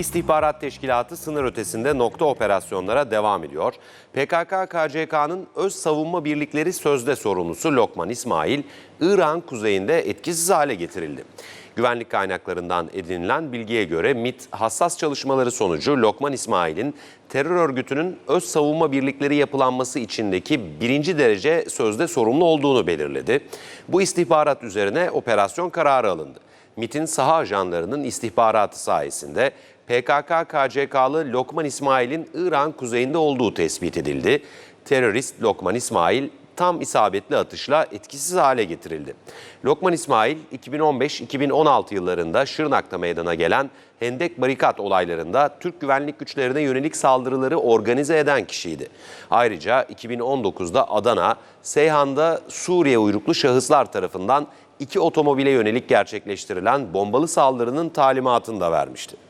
İstihbarat Teşkilatı sınır ötesinde nokta operasyonlara devam ediyor. PKK-KCK'nın öz savunma birlikleri sözde sorumlusu Lokman İsmail, İran kuzeyinde etkisiz hale getirildi. Güvenlik kaynaklarından edinilen bilgiye göre MİT hassas çalışmaları sonucu Lokman İsmail'in terör örgütünün öz savunma birlikleri yapılanması içindeki birinci derece sözde sorumlu olduğunu belirledi. Bu istihbarat üzerine operasyon kararı alındı. MİT'in saha ajanlarının istihbaratı sayesinde PKK-KCK'lı Lokman İsmail'in İran kuzeyinde olduğu tespit edildi. Terörist Lokman İsmail tam isabetli atışla etkisiz hale getirildi. Lokman İsmail 2015-2016 yıllarında Şırnak'ta meydana gelen Hendek Barikat olaylarında Türk güvenlik güçlerine yönelik saldırıları organize eden kişiydi. Ayrıca 2019'da Adana, Seyhan'da Suriye uyruklu şahıslar tarafından iki otomobile yönelik gerçekleştirilen bombalı saldırının talimatını da vermişti.